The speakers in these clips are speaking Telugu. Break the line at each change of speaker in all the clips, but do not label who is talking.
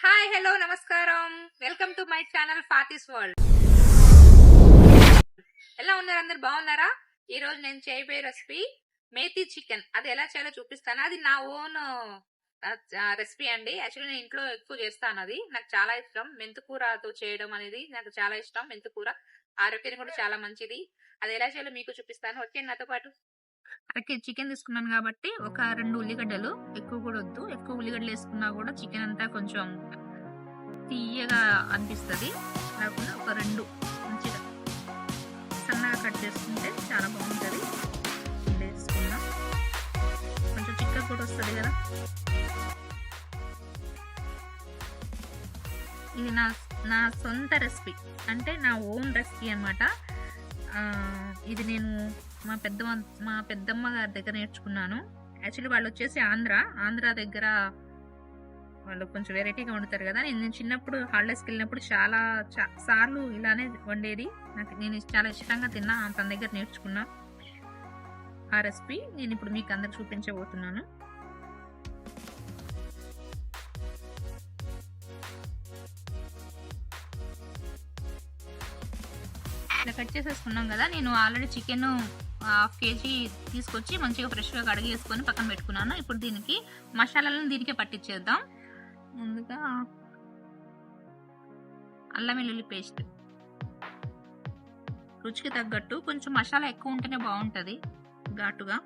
హాయ్ హలో నమస్కారం. Welcome to my channel Fathi's world ఎలా ఉన్నారు అందరు? బాగున్నారా? ఈ రోజు నేను చేయబోయే రెసిపీ మేతి చికెన్ అది ఎలా చేయాలో చూపిస్తాను. అది నా ఓన్ రెసిపీ అండి. యాక్చువల్లీ నేను ఇంట్లో ఎక్కువ చేస్తాను అది. నాకు చాలా ఇష్టం. మెంతుకూరతో చేయడం అనేది నాకు చాలా ఇష్టం. మెంతుకూర ఆరోగ్యానికి కూడా చాలా మంచిది. అది ఎలా చేయాలో మీకు చూపిస్తాను. వచ్చే నాతో పాటు అరకే చికెన్ తీసుకున్నాను కాబట్టి ఒక రెండు ఉల్లిగడ్డలు. ఎక్కువ కూడా వద్దు. ఎక్కువ ఉల్లిగడ్డలు వేసుకున్నా కూడా చికెన్ అంతా కొంచెం తీయగా అనిపిస్తుంది. కాకుండా ఒక రెండు మంచిగా సన్నగా కట్ చేసుకుంటే చాలా బాగుంటుంది. వేసుకుందాం కొంచెం చిక్క కూడా వస్తుంది కదా. ఇది నా నా సొంత రెసిపీ. అంటే నా ఓన్ రెసిపీ అనమాట ఇది నేను మా పెద్ద మా పెద్దమ్మ గారి దగ్గర నేర్చుకున్నాను. యాక్చువల్లీ వాళ్ళు వచ్చేసి ఆంధ్ర. ఆంధ్ర దగ్గర వాళ్ళు కొంచెం వెరైటీగా వండుతారు కదా. నేను చిన్నప్పుడు హాలిడేస్కి వెళ్ళినప్పుడు చాలా సార్లు ఇలానే వండేది. నాకు నేను చాలా ఇష్టంగా తిన్నా. తన దగ్గర నేర్చుకున్నా ఆ రెసిపీ నేను ఇప్పుడు మీకు అందరికి చూపించబోతున్నాను. ఇట్లా కట్ చేసేసుకున్నాం కదా. నేను ఆల్రెడీ చికెన్ హాఫ్ కేజీ తీసుకొచ్చి మంచిగా ఫ్రెష్గా కడిగి వేసుకొని పక్కన పెట్టుకున్నాను. ఇప్పుడు దీనికి మసాలాలను దీనికే పట్టించేద్దాం. ముందుగా అల్లం వెల్లుల్లి పేస్ట్. రుచికి తగ్గట్టు కొంచెం మసాలా ఎక్కువ ఉంటేనే బాగుంటుంది ఘాటుగా.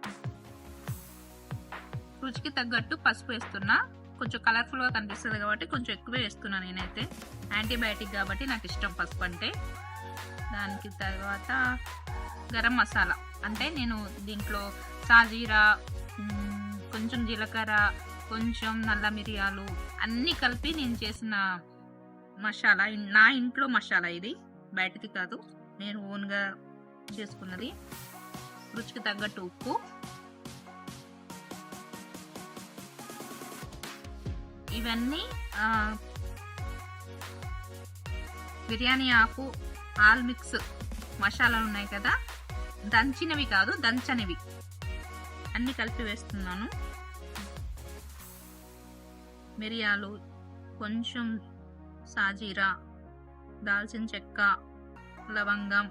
రుచికి తగ్గట్టు పసుపు వేస్తున్నా. కొంచెం కలర్ఫుల్గా కనిపిస్తుంది కాబట్టి కొంచెం ఎక్కువే వేస్తున్నాను నేనైతే. యాంటీబయాటిక్ కాబట్టి నాకు ఇష్టం పసుపు అంటే. దానికి తర్వాత గరం మసాలా. అంటే నేను దీంట్లో సాజీరా కొంచెం జీలకర్ర కొంచెం నల్ల మిరియాలు అన్నీ కలిపి నేను చేసిన మసాలా. నా ఇంట్లో మసాలా ఇది బయటది కాదు. నేను ఓన్గా చేసుకున్నది రుచికి తగ్గట్టు ఉప్పు. ఇవన్నీ బిర్యానీ ఆకు ఆల్ మిక్స్ మసాలాలు ఉన్నాయి కదా. దంచినవి కాదు దంచనివి. అన్ని కలిపి వేస్తున్నాను. మిరియాలు కొంచెం సాజీరా దాల్చిన చెక్క లవంగం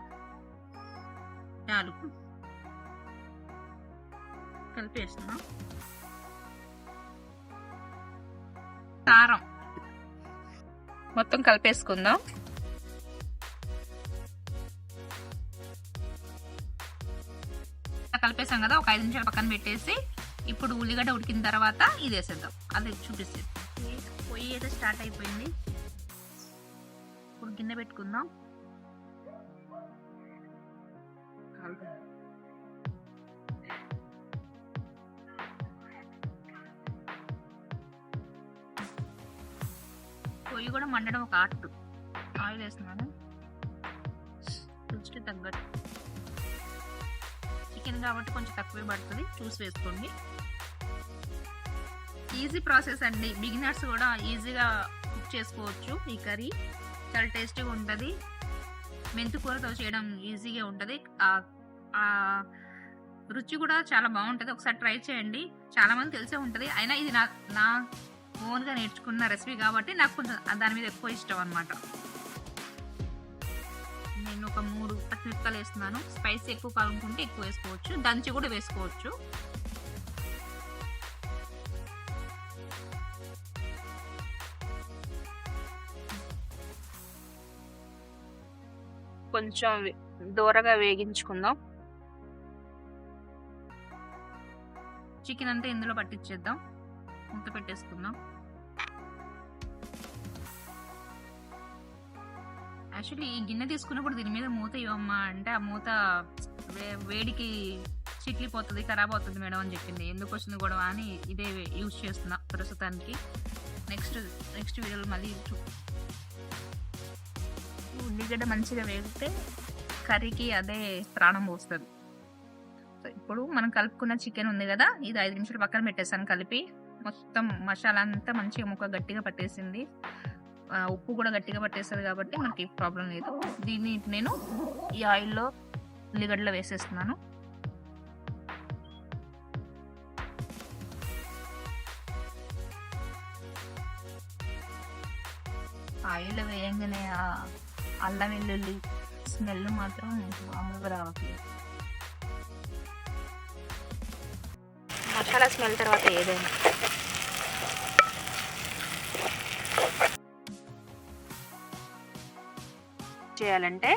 యాలకు కలిపేస్తున్నాం కారం. మొత్తం కలిపేసుకుందాం. కలిపేసాం కదా ఒక ఐదు నిమిషాలు పక్కన పెట్టేసి ఇప్పుడు ఉల్లిగడ్డ ఉడికిన తర్వాత ఇది వేసేద్దాం. అది చూపిస్తే. పొయ్యి అయితే స్టార్ట్ అయిపోయింది. ఇప్పుడు గిన్నె పెట్టుకుందాం. పొయ్యి కూడా మండడం ఒక ఆర్ట్. ఆయిల్ వేస్తున్నాను. రుచికి తగ్గట్టు. చికెన్ కాబట్టి కొంచెం తక్కువే పడుతుంది. చూసి వేసుకోండి. ఈజీ ప్రాసెస్ అండి. బిగినర్స్ కూడా ఈజీగా కుక్ చేసుకోవచ్చు ఈ కర్రీ. చాలా టేస్టీగా ఉంటుంది. మెంతుకూరతో చేయడం ఈజీగా ఉంటుంది. రుచి కూడా చాలా బాగుంటుంది. ఒకసారి ట్రై చేయండి. చాలామంది తెలిసే ఉంటుంది. అయినా ఇది నా నా ఓన్గా నేర్చుకున్న రెసిపీ కాబట్టి నాకు కొంచెం దాని మీద ఎక్కువ ఇష్టం అనమాట మూడు పచ్చిమిరపకాయలు వేస్తున్నాను. స్పైస్ ఎక్కువ కావాలనుకుంటే ఎక్కువ వేసుకోవచ్చు. దంచి కూడా వేసుకోవచ్చు. కొంచెం దూరగా వేగించుకుందాం. చికెన్ అంతా ఇందులో పట్టించేద్దాం. మూత పెట్టేసుకుందాం. యాక్చువల్లీ ఈ గిన్నె తీసుకున్నప్పుడు దీని మీద మూత ఇవ్వమ్మా అంటే ఆ మూత వేడికి చిట్లిపోతుంది ఖరాబ్ అవుతుంది మేడం అని చెప్పింది. ఎందుకు వచ్చింది గొడవ అని ఇదే యూజ్ చేస్తున్నా ప్రస్తుతానికి. నెక్స్ట్ నెక్స్ట్ వీడియోలో మళ్ళీ ఉల్లిగడ్డ మంచిగా వేగితే కర్రీకి అదే ప్రాణం పోస్తుంది. ఇప్పుడు మనం కలుపుకున్న చికెన్ ఉంది కదా ఇది ఐదు నిమిషాలు పక్కన పెట్టేసాను కలిపి. మొత్తం మసాలా అంతా మంచిగా ముక్క గట్టిగా పట్టేసింది. ఉప్పు కూడా గట్టిగా పట్టేస్తుంది కాబట్టి మనకి ప్రాబ్లం లేదు. దీన్ని నేను ఈ ఆయిల్లో ఉల్లిగడ్డలో వేసేస్తున్నాను. ఆయిల్ వేయంగానే అల్లం వెల్లుల్లి స్మెల్ మాత్రం మామూలుగా రావట్లేదు. మసాలా స్మెల్ తర్వాత ఏదైనా. చేయాలంటే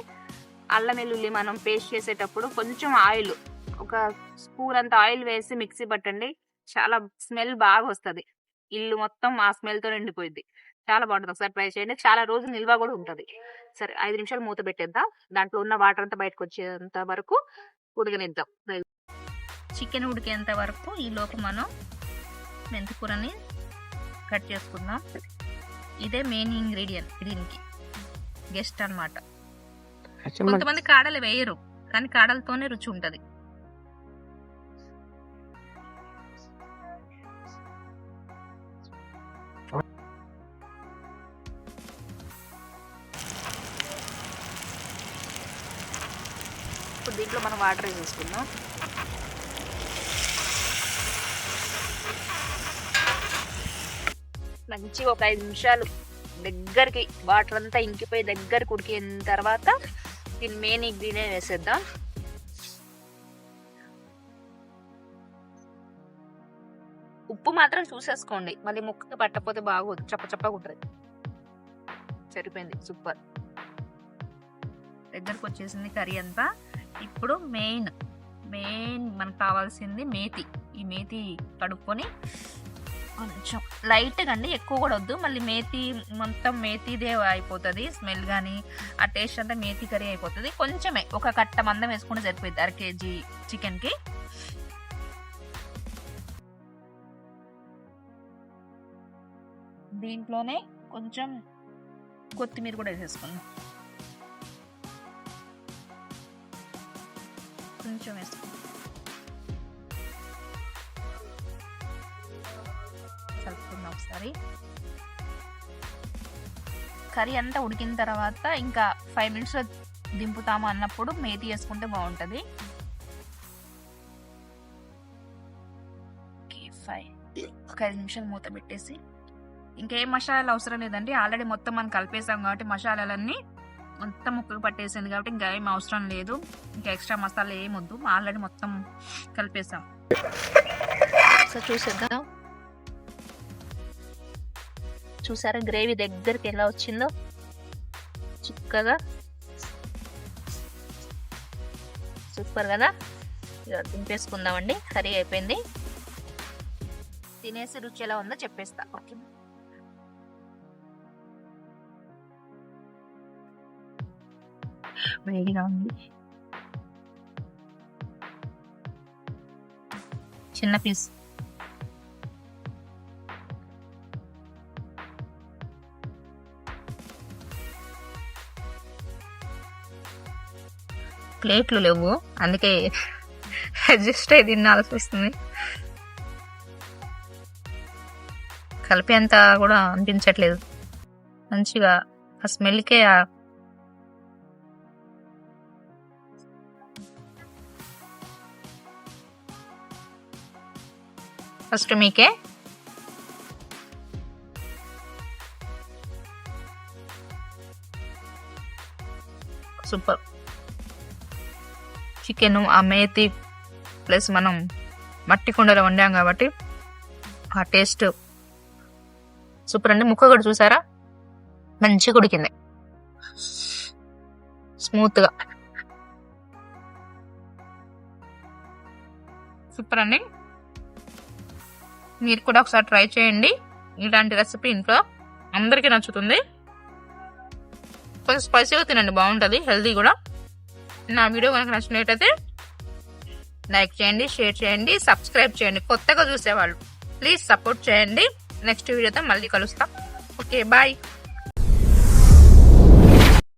అల్లం వెల్లుల్లి మనం పేస్ట్ చేసేటప్పుడు కొంచెం ఆయిల్ ఒక స్పూన్ అంత ఆయిల్ వేసి మిక్సీ పట్టండి. చాలా స్మెల్ బాగా వస్తుంది. ఇల్లు మొత్తం ఆ స్మెల్తో నిండిపోయింది చాలా బాగుంటుంది. ఒకసారి ట్రై చేయండి. చాలా రోజులు నిల్వ కూడా ఉంటుంది. సరే ఐదు నిమిషాలు మూత పెట్టేద్దాం. దాంట్లో ఉన్న వాటర్ అంతా బయటకు వచ్చేంత వరకు ఉడకనిద్దాం. చికెన్ ఉడికేంత వరకు ఈ లోపు మనం మెంతికూరని కట్ చేసుకుందాం. ఇదే మెయిన్ ఇంగ్రీడియంట్ దీనికి గెస్ట్ అన్నమాట. కొంతమంది కాడలు వేయరు కానీ కాడలతోనే రుచి ఉంటది. ఇప్పుడు దీంట్లో మనం వాటర్ వేసేసుకుందాం. మంచిగా ఒక ఐదు నిమిషాలు దగ్గరికి వాటర్ అంతా ఇంకిపోయి దగ్గరికి ఉడికిన తర్వాత దీని మెయిన్ ఇంగ్రీడియంట్ వేసేద్దాం ఉప్పు మాత్రం చూసేసుకోండి. మళ్ళీ ముక్కకి పట్టకపోతే బాగోదు. చప్ప చప్పగా ఉంటుంది. సరిపోయింది. సూపర్. దగ్గరకు వచ్చేసింది కర్రీ అంతా. ఇప్పుడు మెయిన్ మెయిన్ మనకు కావాల్సింది మేతి. ఈ మేతి కడుక్కొని కొంచెం లైట్గా అండి ఎక్కువ కూడా వద్దు. మళ్ళీ మేతి మొత్తం మేతిదే అయిపోతుంది. స్మెల్ కానీ ఆ టేస్ట్ అంతా మేతి కర్రీ అయిపోతుంది. కొంచెమే ఒక కట్ట మందం వేసుకుంటే సరిపోయింది అర కేజీ చికెన్కి. దీంట్లోనే కొంచెం కొత్తిమీర కూడా వేసేసుకుందాం. కొంచెం వేసుకుందాం. కలుపుకుందాం ఒకసారి. కర్రీ అంతా ఉడికిన తర్వాత ఇంకా ఫైవ్ మినిట్స్లో దింపుతాము అన్నప్పుడు మేతి వేసుకుంటే బాగుంటుంది. ఫైవ్ ఒక ఐదు నిమిషాలు మూత పెట్టేసి. ఇంకేం మసాలాలు అవసరం లేదండి. ఆల్రెడీ మొత్తం మనం కలిపేసాం కాబట్టి మసాలాలన్నీ మొత్తం ముక్కకు పట్టేసింది కాబట్టి ఇంకా ఏం అవసరం లేదు. ఇంకా ఎక్స్ట్రా మసాలా ఏం వద్దు. ఆల్రెడీ మొత్తం కలిపేసాం. సో చూసేద్దాం. చూసారా? గ్రేవీ దగ్గరికి ఎలా వచ్చిందో? చిక్కగా. సూపర్ కదా? దింపేసుకుందామండి. కర్రీ అయిపోయింది. తినేసి రుచి ఎలా ఉందో చెప్పేస్తా. ఓకే. వేడిగా ఉంది. చిన్న పీస్. ప్లేట్లు లేవు. అందుకే అడ్జస్ట్ అయి తినాల్సి వస్తుంది. కలిపేంత కూడా అనిపించట్లేదు. మంచిగా ఆ స్మెల్కే ఫస్ట్ మీకే. సూపర్. చికెన్ ఆ మేతి ప్లస్ మనం మట్టి కుండలో వండాం కాబట్టి ఆ టేస్ట్ సూపర్ అండి. ముక్క కూడా చూసారా? మంచిగా ఉడికింది. స్మూత్గా సూపర్ అండి. మీరు కూడా ఒకసారి ట్రై చేయండి. ఇలాంటి రెసిపీ ఇంట్లో అందరికీ నచ్చుతుంది. కొంచెం స్పైసీగా తినండి బాగుంటుంది హెల్దీ కూడా. నా వీడియో కనుక నచ్చినట్టయితే లైక్ చేయండి షేర్ చేయండి సబ్స్క్రైబ్ చేయండి. కొత్తగా చూసేవాళ్ళు ప్లీజ్ సపోర్ట్ చేయండి. నెక్స్ట్ వీడియోతో మళ్ళీ కలుస్తాం. Okay bye.